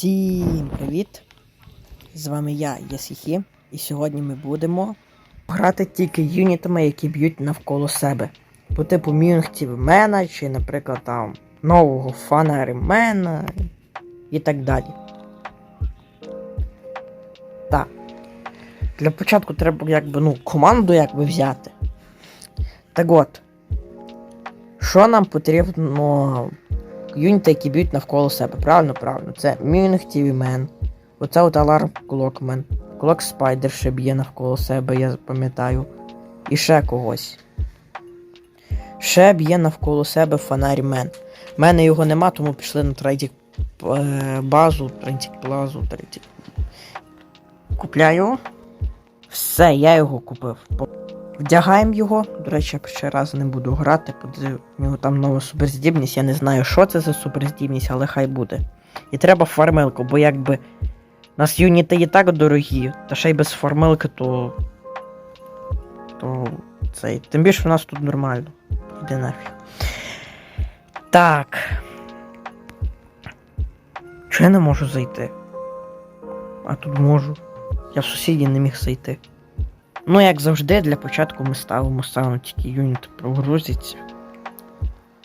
Всім привіт! З вами я, Ясіхі, і сьогодні ми будемо грати тільки юнітами, які б'ють навколо себе. По типу Мюнхтів Мена, чи, наприклад, там нового Фанери Мена і так далі. Так. Для початку треба якби, ну, команду якби взяти. Так от. Що нам потрібно юніти, які б'ють навколо себе. Правильно, правильно. Це Munich TV Man. Оце от Alarm Clockman. Clock Spider ще б'є навколо себе, я пам'ятаю. І ще когось. Ще б'є навколо себе Фонарі Мен. У мене його нема, тому пішли на третій е, базу, третій плазу, третій. Купляю. Все, я його купив. Вдягаємо його. До речі, я ще раз не буду грати, в нього там нова суперздібність. Я не знаю, що це за суперздібність, але хай буде. І треба фармилку, бо якби у нас юніти і так дорогі, та ще й без фармилки, то. То цей. Тим більше у нас тут нормально. Іде нафіг. Так. Чи я не можу зайти? А тут можу. Я в сусіді не міг зайти. Ну, як завжди, для початку ми ставимо сауну, тільки юніт прогрузиться.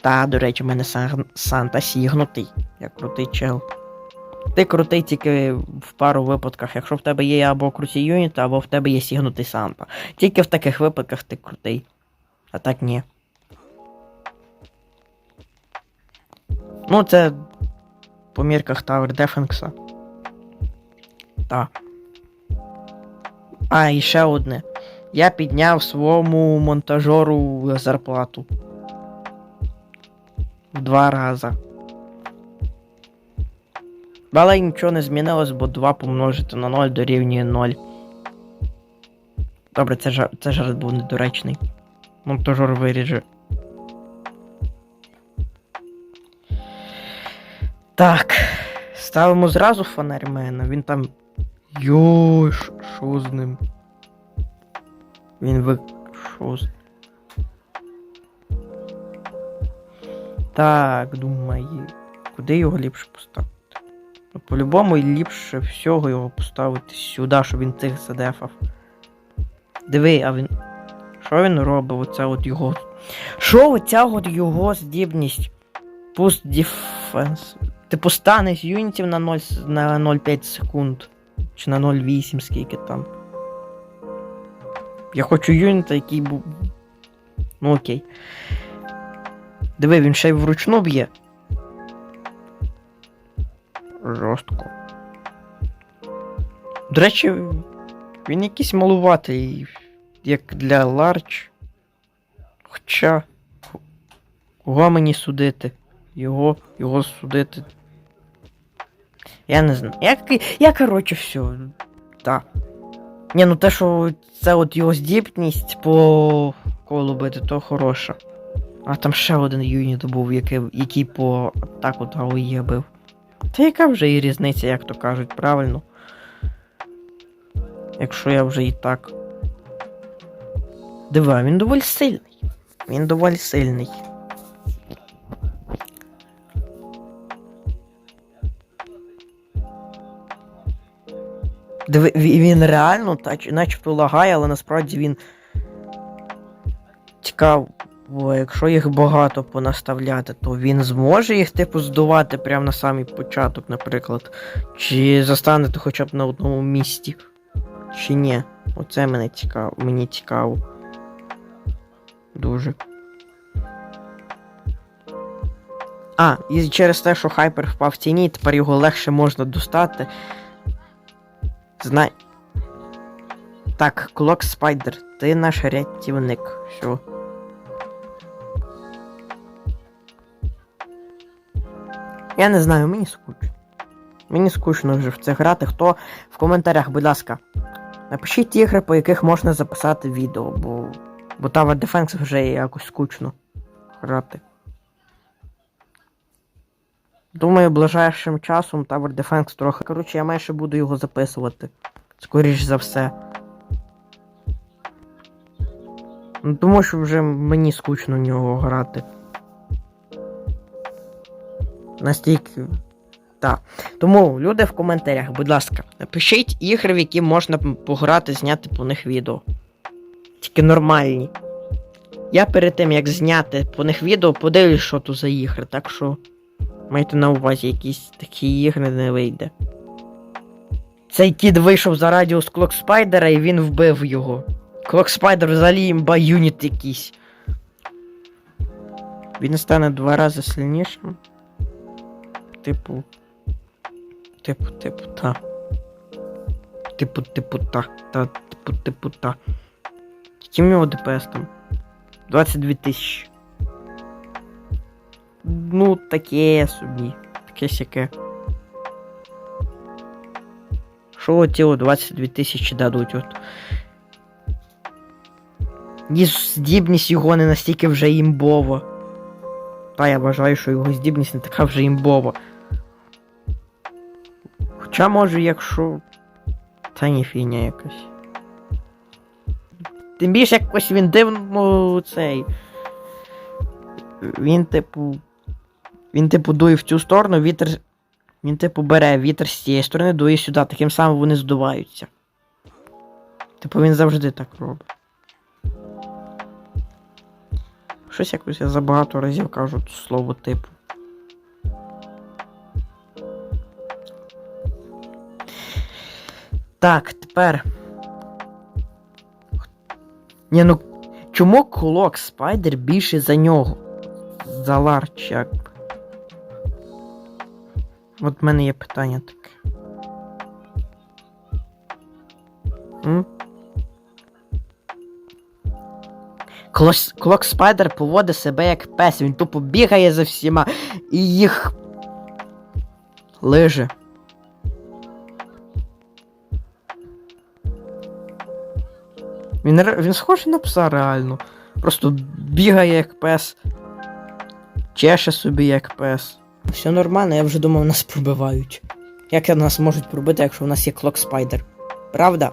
Та, до речі, в мене сан... Санта сігнутий. Я крутий чел. Ти крутий тільки в пару випадках, якщо в тебе є або круті юніти, або в тебе є сігнутий Санта. Тільки в таких випадках ти крутий. А так ні. Ну, це по мірках Tower Defense. Так. А, і ще одне. Я підняв своєму монтажеру зарплату. В два рази. Але нічого не змінилось, бо 2 помножити на 0 дорівнює 0. Добре, це жарт, це жарт був недоречний. Монтажер виріже. Так. Ставимо зразу фонармена. Він там. Йой, що з ним? Він ви. Що. Так, думаю. Куди його ліпше поставити? Ну, по-любому ліпше всього його поставити сюди, щоб він цих задефав. Диви, а він. Що він робить? Оце от його. Що оця от його здібність? Pust Defense. Типу стане з юнітів на 0, на 0,5 секунд. Чи на 0,8, скільки там. Я хочу юніта, який був. Ну окей. Диви, він ще й вручну б'є. Жорстко. До речі, він якийсь малуватий, як для Ларч. Хоча. Кого мені судити? Його, його судити. Я не знаю. Я, я коротше, все. Так. Ні, ну те, що це от його здібність по колу бити, то хороше. А там ще один юніт був, який, який по так от АОЄ бив. Та яка вже і різниця, як то кажуть, правильно? Якщо я вже і так. Дива, він доволі сильний. Він доволі сильний. Він реально начебто лагає, але насправді він цікаво, якщо їх багато понаставляти, то він зможе їх типу здувати прямо на самий початок, наприклад. Чи застанете хоча б на одному місці. Чи ні? Оце мене цікаво, мені цікаво. Дуже. А, і через те, що хайпер впав в тіні, тепер його легше можна достати. Знай. Так, Клок Спайдер, ти наш рятівник. Все. Я не знаю, мені скучно. Мені скучно вже в це грати. Хто в коментарях, будь ласка, напишіть ігри, по яких можна записати відео, бо. Бо Tower Defense вже якось скучно грати. Думаю, ближайшим часом Tower Defense трохи. Коротше, я майже буду його записувати. Скоріш за все. Ну, тому що вже мені скучно в нього грати. Настільки. Так. Тому люди в коментарях, будь ласка, напишіть ігри, в які можна пограти, зняти по них відео. Тільки нормальні. Я перед тим, як зняти по них відео, подивлюсь, що тут за ігри, так що майте на увазі, якісь такі ігри не вийде. Цей кіт вийшов за радіус Клок Спайдера і він вбив його. Клок Спайдер взагалі імба юніт якийсь. Він стане два рази сильнішим. Типу. Типу, типу, та. Типу, типу, та. Та, типу, типу, та. Який в нього ДПС там? 22 тисячі. Ну, таке собі. Таке сяке. Що от 22 тисячі дадуть от. І здібність його не настільки вже імбова. Та я вважаю, що його здібність не така вже імбова. Хоча може, якщо. Та ні фігня якась. Тим більше якось він дивно цей. Він, типу. Він, типу, дує в цю сторону, вітер. Він, типу, бере вітер з цієї сторони, дує сюди, таким самим вони здуваються. Типу він завжди так робить. Щось якось я забагато разів кажу слово типу. Так, тепер. Ні, ну чому кулок спайдер більше за нього? За ларч, як. би? От в мене є питання таке. М? Клос, Клок Спайдер поводить себе як пес, він тупо бігає за всіма і їх лиже. Він, він схожий на пса реально. Просто бігає як пес. Чеше собі як пес. Все нормально, я вже думав, нас пробивають. Як нас можуть пробити, якщо у нас є Клок Спайдер? Правда?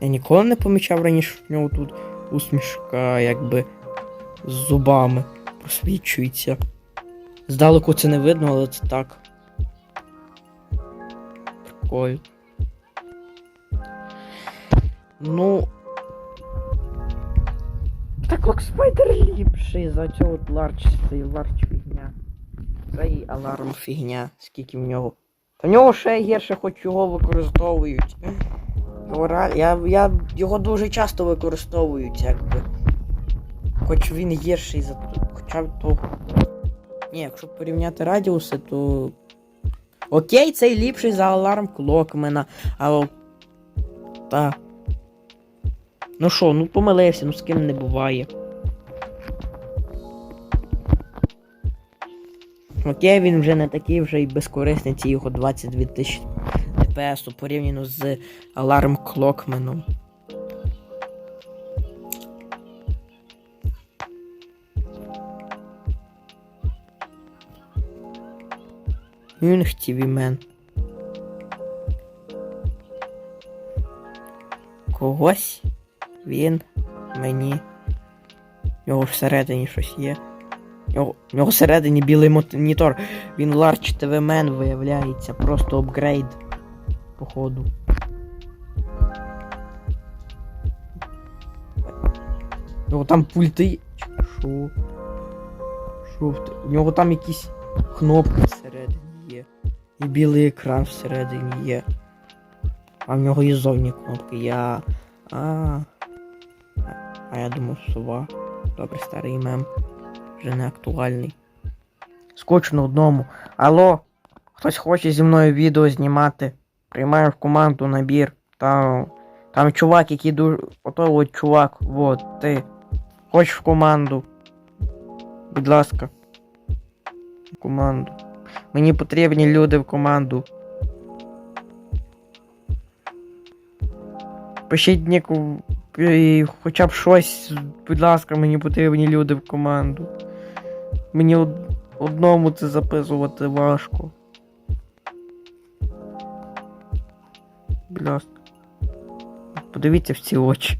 Я ніколи не помічав раніше, що в нього тут усмішка, якби з зубами просвічується. Здалеку це не видно, але це так. Прикольно. Ну. Так Лок Спайдер ліпший за цього ларч, цей ларч фігня. Цей аларм фігня, скільки в нього. Та в нього ще гірше, хоч його використовують. Я, я його дуже часто використовують, якби. Хоч він гірший за хоча б того. Ні, якщо порівняти радіуси, то. Окей, цей ліпший за аларм Клокмена, а о- Та. Ну що, ну помилився, ну з ким не буває. Окей, він вже не такий вже і безкорисний, ці його 22 тисячі ДПС порівняно з аларм Клокменом. Юнг TV мен. Когось він мені. В нього всередині щось є. В нього, всередині білий монітор. Він Large TV Man виявляється, просто апгрейд. Походу. У нього там пульти. Що? Що в нього там якісь кнопки всередині є. І білий екран всередині є. А в нього і зовні кнопки. Я. А. А я думав, сова. Добре, старий мем. Вже не актуальний. Скучно одному. Алло, хтось хоче зі мною відео знімати. Приймаю в команду набір. Там. Там чувак, який дуже. Ото от чувак, вот, ти. Хочеш в команду. Будь ласка. В команду. Мені потрібні люди в команду. Пишіть ніку і хоча б щось, будь ласка, мені потрібні люди в команду. Мені одному це записувати важко. Будь ласка. Подивіться в ці очі.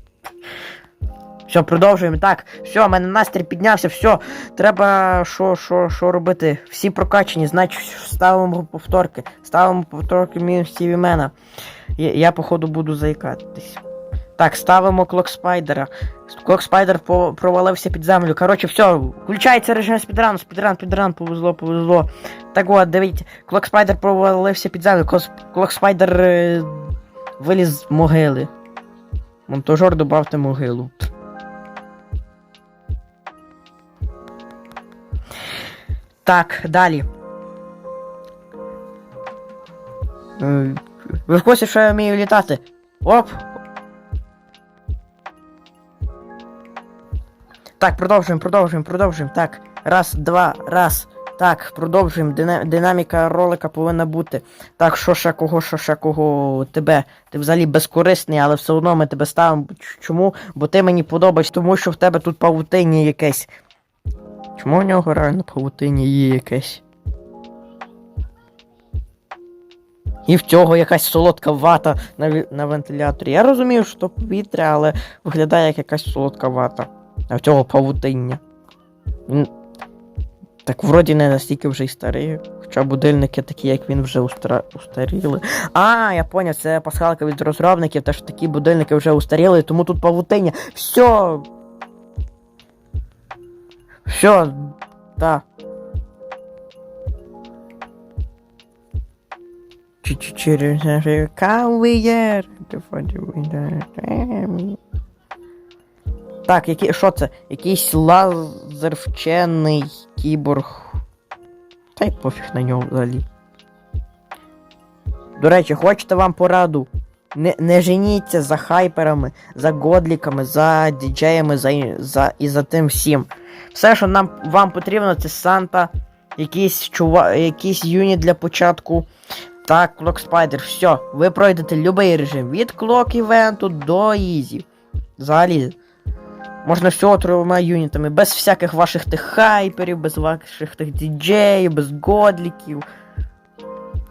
Все, продовжуємо. Так, все, у мене настрій піднявся, все. Треба що, що, що робити? Всі прокачані, значить ставимо повторки. Ставимо повторки мінус Стівімена. Я, я, походу, буду заїкатись. Так, ставимо Клокспайдера. Клокспайдер провалився під землю. Коротше, все, включається режим спідрану, спідран, спідран, повезло, повезло. Так от, дивіться, Клокспайдер провалився під землю. Клокспайдер е, виліз з могили. Монтажер добавте могилу. Так, далі. Ви в курсі, що я вмію літати? Оп! Так, продовжуємо, продовжуємо, продовжуємо. Так, раз, два, раз. Так, продовжуємо. Дина- динаміка ролика повинна бути. Так, що ще кого, що ще кого тебе. Ти взагалі безкорисний, але все одно ми тебе ставимо. Чому? Бо ти мені подобаєшся, тому що в тебе тут павутиння якесь. Чому в нього реально павутиння є якесь? І в цього якась солодка вата на, на вентиляторі. Я розумію, що то повітря, але виглядає як якась солодка вата. А в цього павутиння. Він... Так вроді не настільки вже й старий. Хоча будильники такі, як він вже устра... устаріли. А, я поняв, це пасхалка від розробників, те що такі будильники вже устаріли, тому тут павутиння. Все. Все, да. Через кав'єр. Так, який, що це? Якийсь лазер вчений кіборг. Та й пофіг на нього взагалі. До речі, хочете вам пораду? Не, не женіться за хайперами, за годліками, за діджеями, за, за, і за тим всім. Все, що нам вам потрібно, це Санта, якийсь чува, якийсь юніт для початку. Так, Clock Spider, все, ви пройдете будь-який режим від Clock івенту до Ізі. Взагалі. Можна всього трьома юнітами, без всяких ваших тих хайперів, без ваших тих діджеїв, без годліків.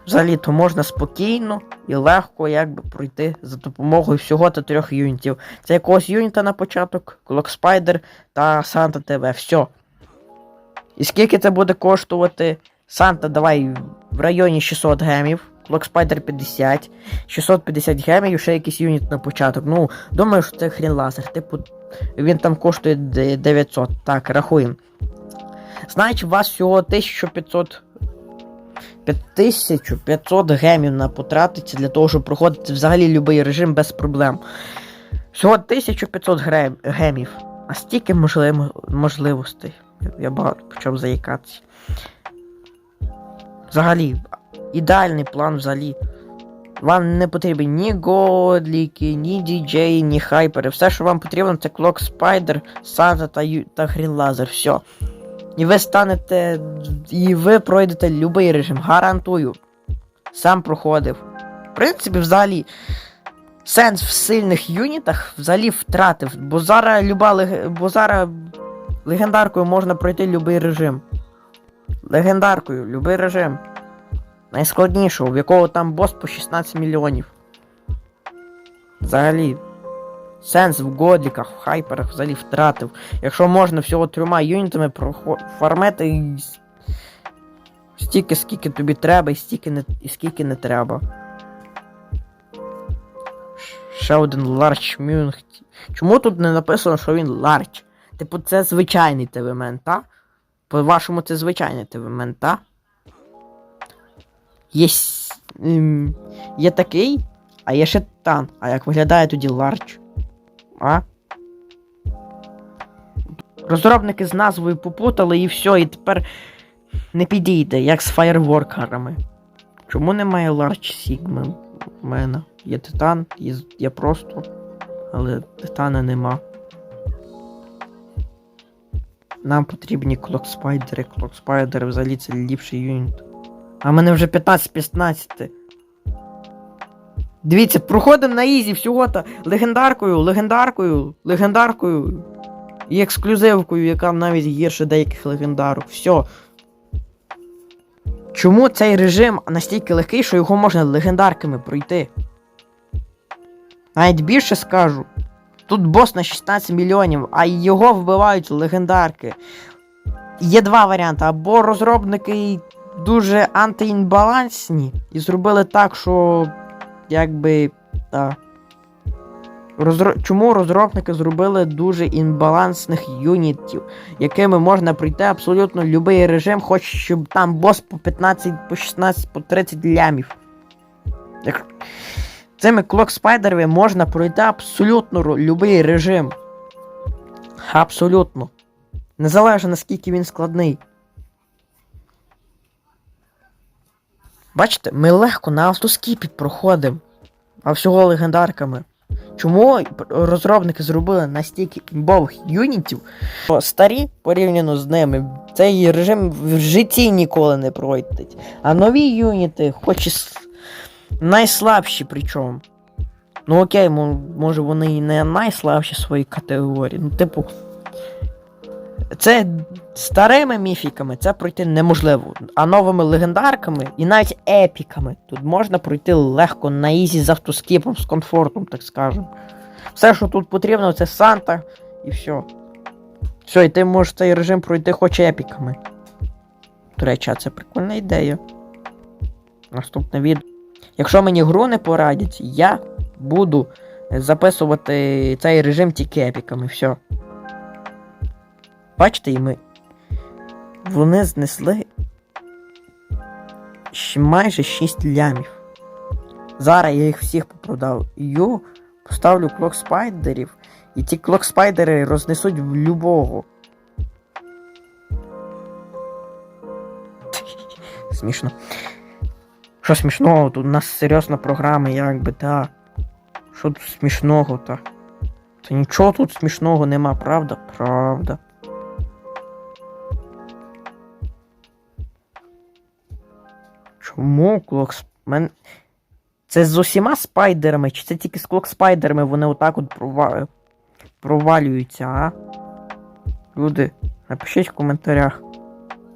Взагалі, то можна спокійно і легко якби пройти за допомогою всього та трьох юнітів. Це якогось юніта на початок, Spider та Санта ТВ. Все. І скільки це буде коштувати? Санта, давай в районі 600 гемів. Spider 50, 650 гемів, ще якийсь юніт на початок. Ну, думаю, що це хрін лазер. Типу, він там коштує 900. Так, рахуємо. Значить, у вас всього 1500. 1500 гемів на потратиться для того, щоб проходити взагалі будь-який режим без проблем. Всього 1500 гемів. А стільки можливо, можливостей. Я багато почав заїкатися. Взагалі, ідеальний план взагалі. Вам не потрібні ні годліки, ні діджеї, ні хайпери. Все, що вам потрібно, це Clock Spider, Санта та, Ю- та Laser. Все. І ви станете. І ви пройдете будь-який режим. Гарантую. Сам проходив. В принципі, взагалі. Сенс в сильних юнітах взагалі втратив. Бо зараз люба лег... бо зараз легендаркою можна пройти будь-який режим. Легендаркою, будь-який режим. Найскладнішого, в якого там бос по 16 мільйонів. Взагалі. Сенс в годліках, в хайперах взагалі втратив. Якщо можна всього трьома юнітами фармити стільки, скільки тобі треба, і стільки не, і скільки не треба. Ще один Large Mune. Чому тут не написано, що він Large? Типу, це звичайний ТВМен, та? По-вашому, це звичайний ТВМен, та? Є, ем, є такий, а є ще тан. А як виглядає тоді Large? А? Розробники з назвою попутали і все, і тепер не підійде, як з фаєрворкерами. Чому немає Large Sigma в мене? Є титан, є, є просто, але титана нема. Нам потрібні клокспайдери. Клокспайдери взагалі це ліпший юніт. А мене вже 15-15. Дивіться, проходимо на ізі всього-то легендаркою, легендаркою, легендаркою і ексклюзивкою, яка навіть гірше деяких легендарок. Все. Чому цей режим настільки легкий, що його можна легендарками пройти? Навіть більше скажу. Тут бос на 16 мільйонів, а його вбивають легендарки. Є два варіанти. Або розробники дуже антиінбалансні і зробили так, що якби. Та, Розро... Чому розробники зробили дуже інбалансних юнітів, якими можна пройти абсолютно будь-який режим, хоч щоб там бос по 15, по 16, по 30 лямів. Як... Цими клок-спайдерами можна пройти абсолютно будь-який режим. Абсолютно. Незалежно наскільки він складний. Бачите, ми легко на автоскіпі проходимо, а всього легендарками. Чому розробники зробили настільки імбових юнітів, що старі порівняно з ними, цей режим в житті ніколи не пройдуть. А нові юніти, хоч і найслабші причому. Ну окей, може вони і не найслабші в своїй категорії. Ну, типу. Це старими міфіками це пройти неможливо. А новими легендарками і навіть епіками тут можна пройти легко на ізі з автоскіпом, з комфортом, так скажемо. Все, що тут потрібно, це Санта і все. Все, і ти можеш цей режим пройти хоч епіками. До речі, а це прикольна ідея. Наступне відео. Якщо мені гру не порадять, я буду записувати цей режим тільки епіками, все. Бачите, і ми. Вони знесли майже 6 лямів. Зараз я їх всіх попродав. Ю поставлю клок спайдерів, і ті клок спайдери рознесуть в любого. Смішно. Що смішного? Тут у нас серйозна програма, якби, так. Що тут смішного, та? Та нічого тут смішного нема, правда? Правда. Чому клок Мен... Це з усіма спайдерами, чи це тільки з клок спайдерами вони отак от прова... провалюються, а? Люди, напишіть в коментарях.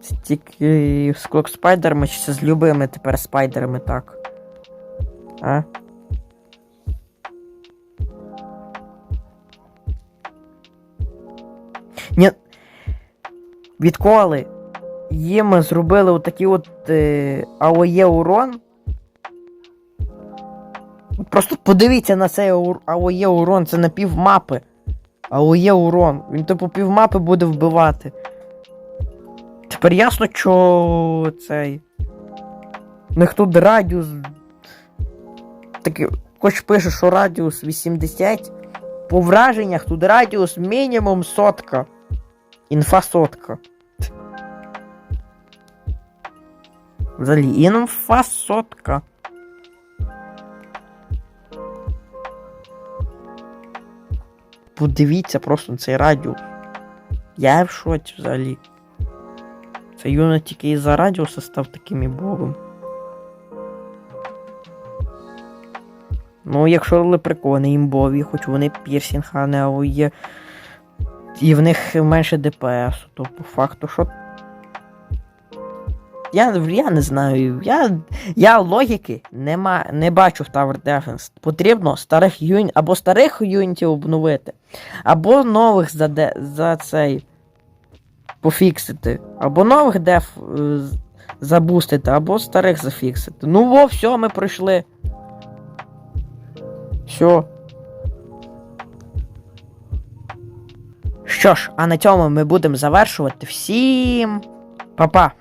Це тільки з клок спайдерами, чи це з любими тепер спайдерами так? А? Ні. Відколи їм зробили отакий от е, АОЄ урон. Просто подивіться на цей АОЄ урон, це на пів мапи. АОЄ урон. Він типу пів мапи буде вбивати. Тепер ясно, що цей. У них тут радіус. Такий, хоч пише, що радіус 80. По враженнях тут радіус мінімум сотка. Інфа сотка. Взагалі, інфа сотка. Подивіться просто на цей радіус. Я в шоці взагалі. Це юна тільки із-за радіуса став таким і богом. Ну, якщо лепрекони імбові, хоч вони пірсінг, а не АОЄ. І в них менше ДПС, то по факту, що. Я, я не знаю. Я, я логіки нема, не бачу в Tower Defense. Потрібно старих юнітів або старих юнітів обновити, або нових за, де, за цей пофіксити, або нових деф е, забустити, або старих зафіксити. Ну во, все, ми пройшли. Все. Що ж, а на цьому ми будемо завершувати. Всім па-па!